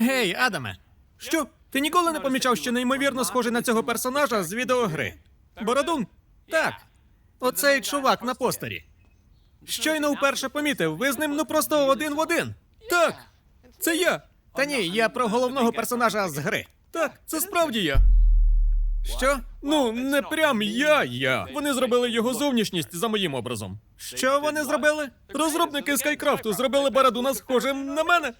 Ей, Адаме, що? Ти ніколи не помічав, що неймовірно схожий на цього персонажа з відеогри? Бородун? Так. Оцей чувак на постері. Щойно вперше помітив, ви з ним ну просто один в один. Так, це я. Та ні, я про головного персонажа з гри. Так, це справді я. Що? Ну, не прям я, я. Вони зробили його зовнішність за моїм образом. Що вони зробили? Розробники Скайкрафту зробили Барадуна схожим на мене.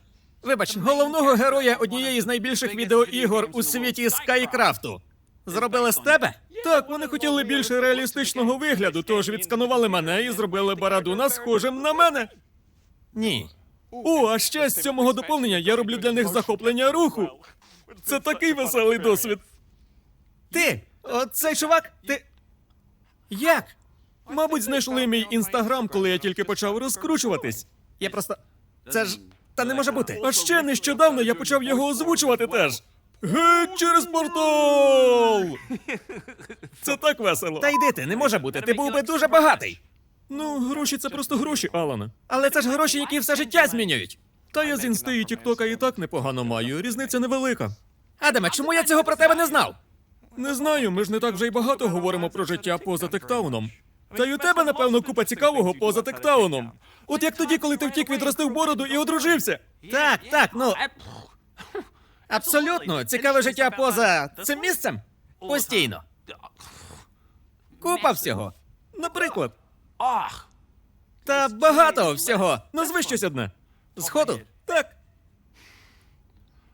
Вибач, головного героя однієї з найбільших відеоігор у світі Скайкрафту. Зробили з тебе? Так, вони хотіли більше реалістичного вигляду, тож відсканували мене і зробили Барадуна схожим на мене. Ні. О, а ще з цього доповнення я роблю для них захоплення руху. Це такий веселий досвід. Ти, оцей чувак, ти. Як? Мабуть, знайшли мій інстаграм, коли я тільки почав розкручуватись. Я просто. Це ж. Та не може бути. А ще нещодавно я почав його озвучувати теж. Геть через портал! Це так весело. Та йди ти, не може бути. Ти був би дуже багатий. Ну, гроші це просто гроші, Алана. Але це ж гроші, які все життя змінюють. Та я з інсти і Тіктока і так непогано маю. Різниця невелика. Адаме, чому я цього про тебе не знав? Не знаю, ми ж не так вже й багато говоримо про життя поза тектауном. Та й у тебе, напевно, купа цікавого поза тектауном. От як тоді, коли ти втік, відростив бороду і одружився. Так, так, ну. Абсолютно, цікаве життя поза цим місцем. Постійно. Купа всього. Наприклад. Ах, Та багато всього. Назви щось одне. Сходу? Так.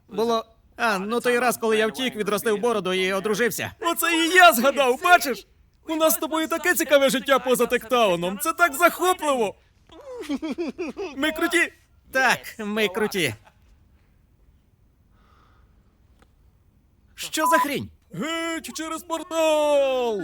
Було. А, ну той раз, коли я втік, відростив бороду і одружився. Оце і я згадав, бачиш? У нас з тобою таке цікаве життя поза тектауном. Це так захопливо. Ми круті. Так, ми круті. Що за хрінь? Геть через портал!